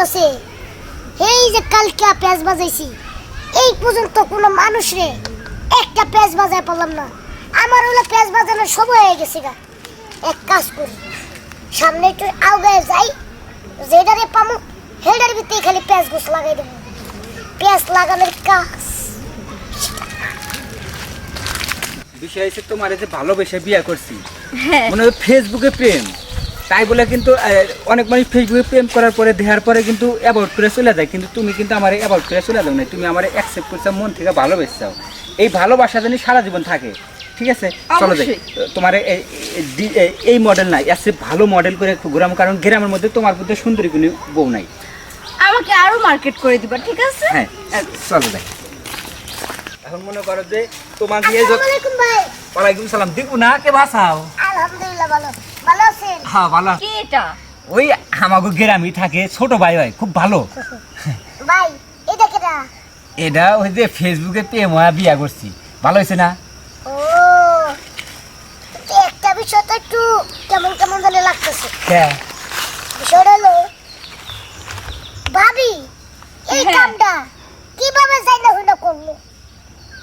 করতেছে এই যে কালকে পেঁয়াজ বাজাইছি এই পর্যন্ত কোনো মানুষ রে একটা পেঁয়াজ বাজায় পারলাম না। আমার হলো পেঁয়াজ বাজানোর সময় হয়ে গেছে গা। এক কাজ করি সামনে একটু আউগায় যাই যেটারে পামু হেডার ভিতরে খালি পেঁয়াজ গোছ লাগাই দেবো। পেঁয়াজ লাগানোর কাজ। বিষয় হচ্ছে তোমার এই যে ভালোবেসে বিয়ে করছি। হ্যাঁ। মনে হয় ফেসবুকে প্রেম। তাই বলে কিন্তু অনেক মানুষ ফেসবুকে প্রেম করার পরে দেখার পরে কিন্তু অ্যাবাউট করে চলে যায়। কিন্তু তুমি কিন্তু আমার অ্যাবাউট করে চলে যাও না তুমি আমার অ্যাকসেপ্ট করছ মন থেকে ভালোবেসেছো এই ভালোবাসা জানি সারা জীবন থাকে। ঠিক আছে? চলো যাই। তোমার এই- মডেল নাই। চেয়ে ভালো মডেল করে একটু ঘুরাম কারণ গ্রামের মধ্যে তোমার মধ্যে সুন্দরী কোনো বউ নাই। আমাকে আরও মার্কেট করে দিবা ঠিক আছে? হ্যাঁ চলো যাই। এখন মনে করো যে তোমার দিয়ে আসসালামু ওয়ালাইকুম সালাম। দিব না কে ভাষাও আলহামদুলিল্লাহ ভালো। হ্যাঁ ভালো। কি এটা? ওই আমাকে গ্রামই থাকে ছোট ভাই হয় খুব ভালো। ভাই এটা কেটা? এটা ওই যে ফেসবুকে প্রেম বিয়া করছি। ভালো হয়েছে না? ও একটা বিষয় তো একটু কেমন কেমন জানি লাগতেছে। হ্যাঁ বিষয়টা হলো ভাবি এই হ্যাঁ। কামটা কীভাবে যাই না হইনা করল?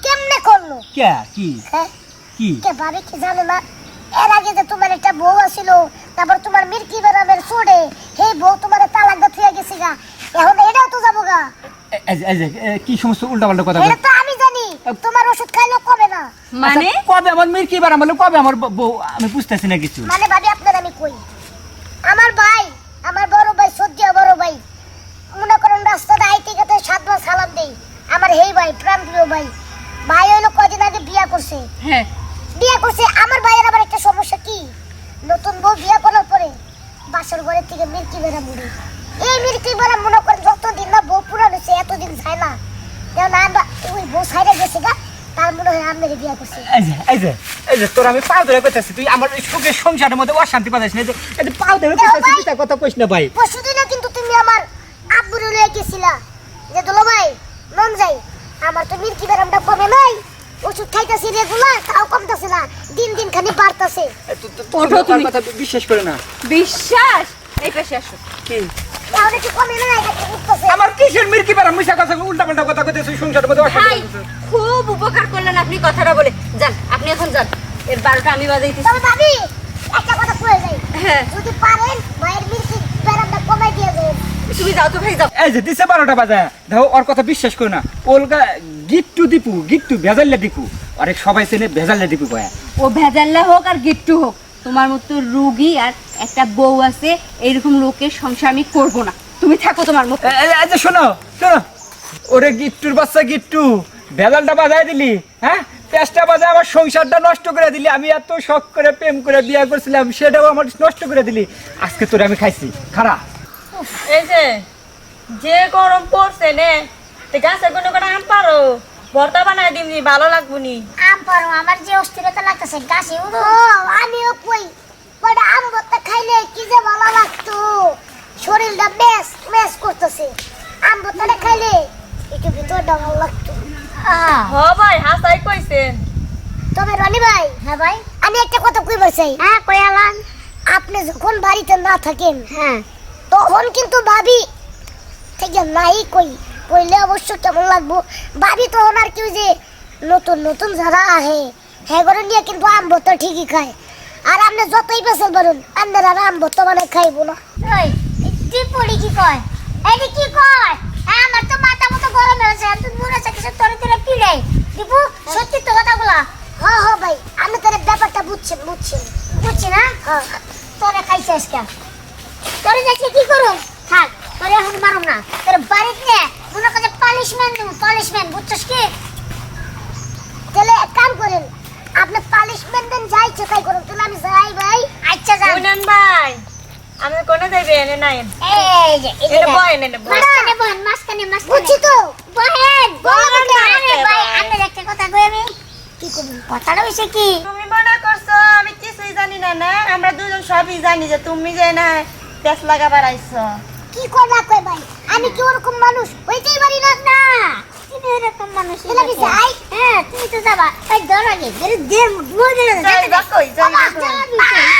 কেমনে করল? কে? কি? হ্যাঁ? কি? কে ভাবি কি জানে না? এর আগে তোমার একটা বউ আছিল তারপর তোমার মির্কি বেরামের ছোড়ে সেই বউ তোমার তালাক দা থুয়ে গেছি গা। এখন এটাও তো যাব গা। কি সমস্ত উল্টাপাল্টা কথা এটা তো আমি জানি তোমার ওষুধ খাইলেও কমে না? মানে? আচ্ছা, কবে আমার মেয়ের কি বার আমার কবে আমার বউ? আমি বুঝতেছি না কিছু। মানে ভাবি আপনার আমি কই? আমার ভাই আমার বড় ভাই সদ্য বড় ভাই মনে করেন রাস্তাতে আইতে গেতে সাতবার সালাম দেই। আমার হেই ভাই প্রাণ প্রিয় ভাই। ভাই হইল কদিন আগে বিয়া করছে। হ্যাঁ। বিয়া করছে আমার ভাইয়ের একটা সমস্যা কি? নতুন বউ বিয়া করার পরে বাসর ঘরের থেকে মির্কি বেড়া মুড়ি। এই মির্কি বেড়া মনে করেন যতদিন না বউ পুরান হচ্ছে এতদিন যায় না। যেমন আমরা ওই বউ সাইডে গেছে গা তার মনে হয় আমি বিয়া করছে। এই যে এই যে তোর আমি পাও ধরে কইতাছি তুই আমার সুখের সংসারের মধ্যে অশান্তি পাচ্ছিস না এই যে পাও ধরে কইতাছি তুই কথা কইস না ভাই। পরশুদিনও কিন্তু তুমি আমার আব্বুর লয়ে গেছিলা। যে দুলো ভাই মন যাই আমার তো মির্কি বেরামটা কমে নাই। ওষুধ খাইতেছি রেগুলার তাও কমতেছে না। দিন দিন খালি বাড়তেছে। ওঠো তুমি। কথা বিশ্বাস করে না? বিশ্বাস? এই পাশে আসো। কি? তাহলে কি কমে না এটা কি আমার কিসের মির্কি বার মিশা কথা উল্টাপাল্টা কথা কইতেছিস সংসারের মধ্যে ভাই খুব উপকার করলেন আপনি কথাটা বলে। যান আপনি এখন যান। এর বারোটা আমি বাজাইতেছি। তবে ভাবি একটা কথা কয়ে যাই। হ্যাঁ। যদি পারেন মির্কি বেরামটা কমাই দিয়ে যাবেন তুমি যাও তো ভাই যাও। এই যে দিছে বারোটা বাজে দেখো ওর কথা বিশ্বাস করো না। ওলগা গিট্টু দীপু গিট্টু ভেজাল্লা দীপু। আরে সবাই চেনে ভেজাল্লা দীপু কয়া। ও ভেজাল্লা হোক আর গিট্টু হোক তোমার মতো রুগী আর একটা বউ আছে এইরকম লোকের সংসার আমি করব না। তুমি থাকো তোমার মতো। যে শোনো শোনো। ওরে গিট্টুর বাচ্চা গিট্টু ভেজালটা বাজায় দিলি হ্যাঁ? পেঁচটা বাজায় আমার সংসারটা নষ্ট করে দিলি। আমি এত শখ করে প্রেম করে বিয়ে করছিলাম সেটাও আমার নষ্ট করে দিলি। আজকে তোরে আমি খাইছি। খারাপ এই যে যে গরম পড়ছে নে তে গাছের কোনো আম পারো? ভর্তা বানাই দিম নি, ভালো লাগবো নি আম পারো আমার যে অস্থিরতা লাগতেছে গাছে উড়ো আমিও কই আম ভর্তা খাইলে কি যে ভালো লাগতো। শরীরটা বেশ বেশ করতেছে। আম ভর্তাটা খাইলে একটু ভিতরটা ভালো লাগতো। হ ভাই হাসাই কইছেন। তবে রনি ভাই হ্যাঁ ভাই। আমি একটা কথা কইবার চাই হ্যাঁ কই আলান। আপনি যখন বাড়িতে না থাকেন হ্যাঁ। তখন কিন্তু ভাবি থেকে নাই কই। কইলে অবশ্য কেমন লাগবো? ভাবি তখন আর কেউ যে নতুন নতুন যারা আহে হ্যাঁ করে নিয়ে কিন্তু আম ভর্তা ঠিকই খায়। আর আপনি যতই পেছাল পারুন আপনার আর আম ভর্তা মানে খাইবো না। তুই পড়ি কি কয়? এই কি কয়? আমার তো মাথা মতো গরম হয়েছে তুই আছে কিছু তোর তোরা পিড়ে দীপু সত্যি তো কথাগুলা? হ্যাঁ হ্যাঁ ভাই আমি তোর ব্যাপারটা বুঝছি বুঝছি। বুঝছি না? হ্যাঁ তোরা খাইছে আজকে তোরে যাচ্ছে কি করো থাক তোরে এখন মারুম না। তোর বাড়িতে করে পালিশমেন্ট দেবো পালিশমেন্ট বুঝছিস কি? তাহলে এক কাম করেন আপনি পালিশমেন্ট দেন যাই ইচ্ছে তাই করুন। তাহলে আমি যাই ভাই। আচ্ছা যান। উনান ভাই আমি কোনে যাইবে এনে নাই। এই যে এটা বহেন এনে বহেন বুঝছি তো। বহেন বহেন আরে ভাই আমি একটা কথা কই আমি? কি করব? কথাটা হইছে কি? তুমি মনে করছ আমি কিছুই জানি না না? আমরা দুজন সবই জানি যে তুমি যে না পেঁচ লাগাবার আইছো। কি কথা কই ভাই? আমি কি ওরকম মানুষ? হইতেই পারি না না। তুমি এরকম মানুষ তাহলে কি যাই? হ্যাঁ তুমি তো যাবা। এই ধর আগে এর দুয়ারে মোর দে যাই বা যাই বা কই।